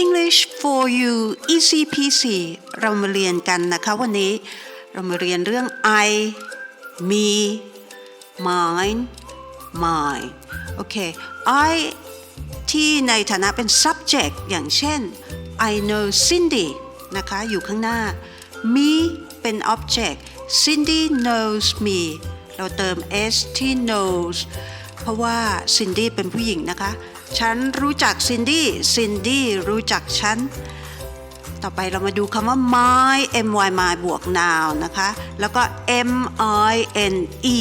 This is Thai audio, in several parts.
English for you easy peasy เรามาเรียนกันนะคะวันนี้ เรามาเรียนเรื่อง I me mine mine โอเค I ที่ในฐานะเป็น subject อย่างเช่น I know Cindy นะคะอยู่ข้างหน้า me เป็น object Cindy knows me เราเติม s ที่ knows เพราะว่า Cindy เป็นผู้หญิงนะคะ ฉันรู้จัก Cindy Cindy รู้จักฉัน ต่อไปเรามาดูคำว่า my my my บวก noun นะคะ แล้วก็ m i n e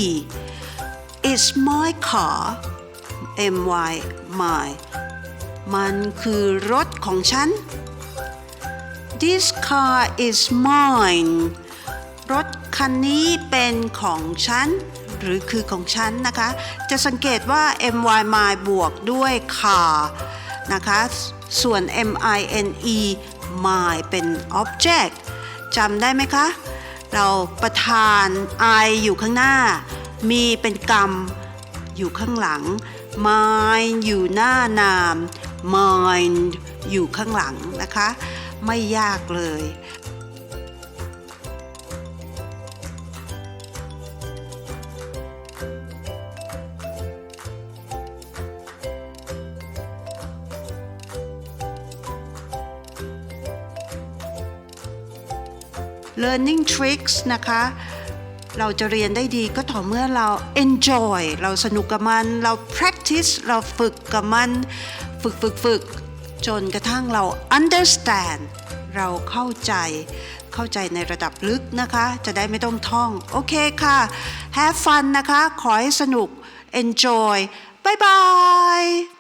is my car m y my มันคือรถของฉัน This car is mine รถ คันนี้เป็นของฉัน หรือคือของฉันนะคะ จะสังเกตว่า my my บวกด้วย car นะคะ ส่วน mine my เป็น object จำได้ไหมคะ เราประธาน I อยู่ข้างหน้า มีเป็นกรรม อยู่ข้างหลัง mine อยู่หน้านาม mine อยู่ข้างหลังนะคะ ไม่ยากเลย learning tricks นะคะ เราจะเรียนได้ดีก็ต่อเมื่อเรา enjoy เราสนุกกับมัน เรา practice เราฝึกกับมัน ฝึกฝึกฝึกจนกระทั่งเรา understand เราเข้าใจ เข้าใจในระดับลึกนะคะ จะได้ไม่ต้องท่อง โอเคค่ะ have fun นะคะ ขอให้สนุก enjoy บายบาย